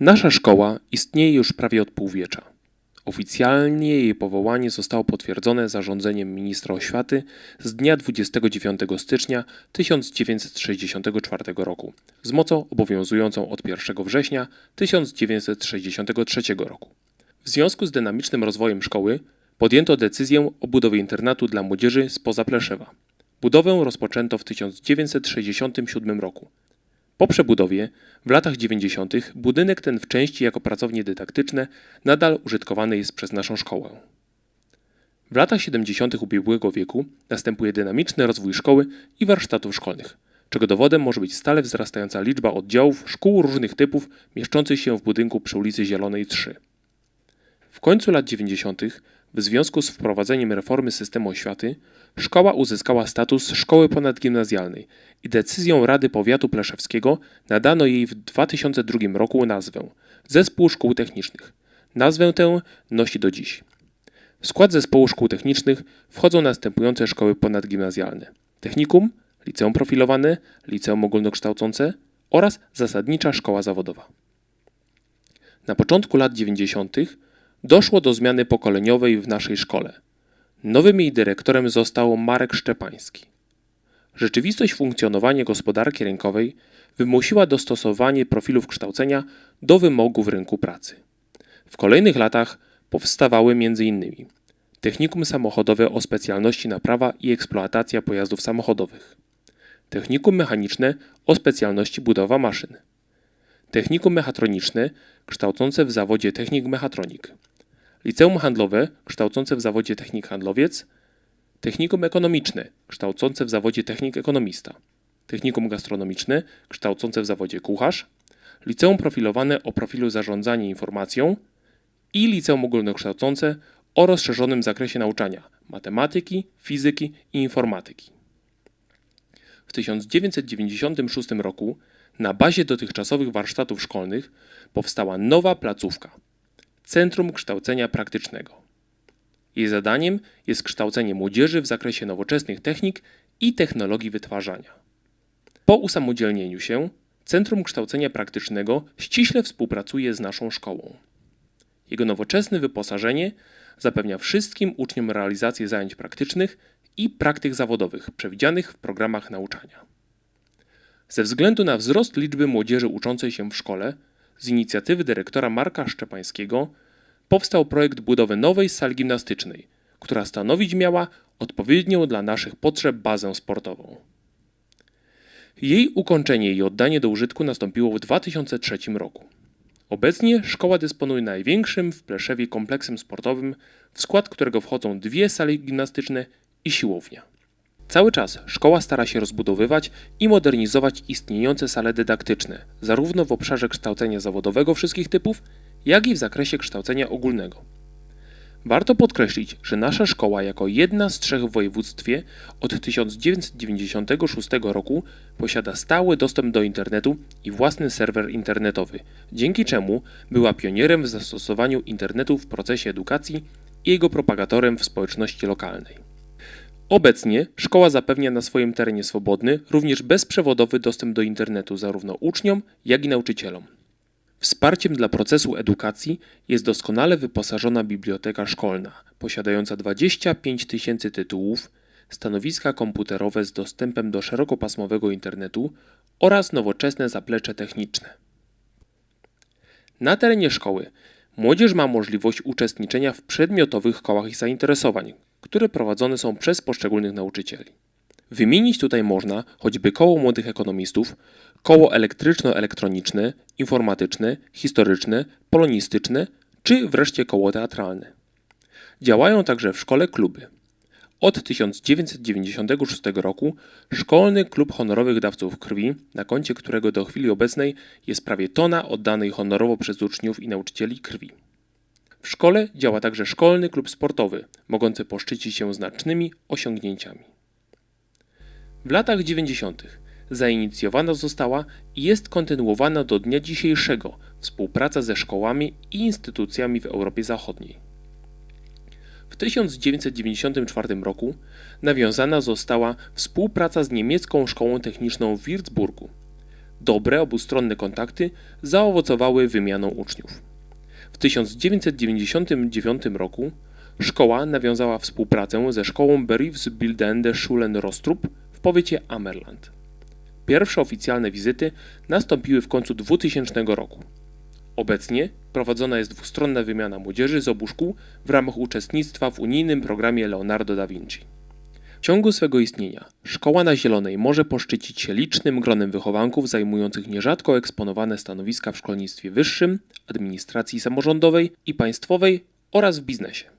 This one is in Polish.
Nasza szkoła istnieje już prawie od półwiecza. Oficjalnie jej powołanie zostało potwierdzone zarządzeniem ministra oświaty z dnia 29 stycznia 1964 roku, z mocą obowiązującą od 1 września 1963 roku. W związku z dynamicznym rozwojem szkoły podjęto decyzję o budowie internatu dla młodzieży spoza Pleszewa. Budowę rozpoczęto w 1967 roku. Po przebudowie w latach 90. budynek ten w części jako pracownie dydaktyczne nadal użytkowany jest przez naszą szkołę. W latach 70. ubiegłego wieku następuje dynamiczny rozwój szkoły i warsztatów szkolnych, czego dowodem może być stale wzrastająca liczba oddziałów szkół różnych typów mieszczących się w budynku przy ulicy Zielonej 3. W końcu lat 90. w związku z wprowadzeniem reformy systemu oświaty szkoła uzyskała status szkoły ponadgimnazjalnej i decyzją Rady Powiatu Pleszewskiego nadano jej w 2002 roku nazwę Zespół Szkół Technicznych. Nazwę tę nosi do dziś. W skład zespołu szkół technicznych wchodzą następujące szkoły ponadgimnazjalne: Technikum, Liceum Profilowane, Liceum Ogólnokształcące oraz Zasadnicza Szkoła Zawodowa. Na początku lat 90. doszło do zmiany pokoleniowej w naszej szkole. Nowym jej dyrektorem został Marek Szczepański. Rzeczywistość funkcjonowania gospodarki rynkowej wymusiła dostosowanie profilów kształcenia do wymogów rynku pracy. W kolejnych latach powstawały m.in. Technikum samochodowe o specjalności naprawa i eksploatacja pojazdów samochodowych, Technikum mechaniczne o specjalności budowa maszyn, Technikum mechatroniczne kształcące w zawodzie technik mechatronik, Liceum handlowe kształcące w zawodzie technik handlowiec, Technikum ekonomiczne kształcące w zawodzie technik ekonomista, Technikum gastronomiczne kształcące w zawodzie kucharz, Liceum profilowane o profilu zarządzanie informacją. I Liceum ogólnokształcące o rozszerzonym zakresie nauczania matematyki, fizyki i informatyki. W 1996 roku na bazie dotychczasowych warsztatów szkolnych powstała nowa placówka Centrum Kształcenia Praktycznego. Jej zadaniem jest kształcenie młodzieży w zakresie nowoczesnych technik i technologii wytwarzania. Po usamodzielnieniu się Centrum Kształcenia Praktycznego ściśle współpracuje z naszą szkołą. Jego nowoczesne wyposażenie zapewnia wszystkim uczniom realizację zajęć praktycznych i praktyk zawodowych przewidzianych w programach nauczania. Ze względu na wzrost liczby młodzieży uczącej się w szkole, z inicjatywy dyrektora Marka Szczepańskiego powstał projekt budowy nowej sali gimnastycznej, która stanowić miała odpowiednią dla naszych potrzeb bazę sportową. Jej ukończenie i oddanie do użytku nastąpiło w 2003 roku. Obecnie szkoła dysponuje największym w Pleszewie kompleksem sportowym, w skład którego wchodzą dwie sale gimnastyczne i siłownia. Cały czas szkoła stara się rozbudowywać i modernizować istniejące sale dydaktyczne, zarówno w obszarze kształcenia zawodowego wszystkich typów, jak i w zakresie kształcenia ogólnego. Warto podkreślić, że nasza szkoła jako jedna z trzech w województwie od 1996 roku posiada stały dostęp do internetu i własny serwer internetowy, dzięki czemu była pionierem w zastosowaniu internetu w procesie edukacji i jego propagatorem w społeczności lokalnej. Obecnie szkoła zapewnia na swoim terenie swobodny, również bezprzewodowy dostęp do internetu zarówno uczniom, jak i nauczycielom. Wsparciem dla procesu edukacji jest doskonale wyposażona biblioteka szkolna, posiadająca 25 tysięcy tytułów, stanowiska komputerowe z dostępem do szerokopasmowego internetu oraz nowoczesne zaplecze techniczne. Na terenie szkoły młodzież ma możliwość uczestniczenia w przedmiotowych kołach i zainteresowań, które prowadzone są przez poszczególnych nauczycieli. Wymienić tutaj można choćby koło młodych ekonomistów, koło elektryczno-elektroniczne, informatyczne, historyczne, polonistyczne czy wreszcie koło teatralne. Działają także w szkole kluby. Od 1996 roku Szkolny Klub Honorowych Dawców Krwi, na koncie którego do chwili obecnej jest prawie tona oddanej honorowo przez uczniów i nauczycieli krwi. W szkole działa także Szkolny Klub Sportowy, mogący poszczycić się znacznymi osiągnięciami. W latach 90. zainicjowana została i jest kontynuowana do dnia dzisiejszego współpraca ze szkołami i instytucjami w Europie Zachodniej. W 1994 roku nawiązana została współpraca z niemiecką szkołą techniczną w Würzburgu. Dobre obustronne kontakty zaowocowały wymianą uczniów. W 1999 roku szkoła nawiązała współpracę ze szkołą Berufsbildende Schulen Rostrup w powiecie Amerland. Pierwsze oficjalne wizyty nastąpiły w końcu 2000 roku. Obecnie prowadzona jest dwustronna wymiana młodzieży z obu szkół w ramach uczestnictwa w unijnym programie Leonardo da Vinci. Ciągu swego istnienia Szkoła na Zielonej może poszczycić się licznym gronem wychowanków zajmujących nierzadko eksponowane stanowiska w szkolnictwie wyższym, administracji samorządowej i państwowej oraz w biznesie.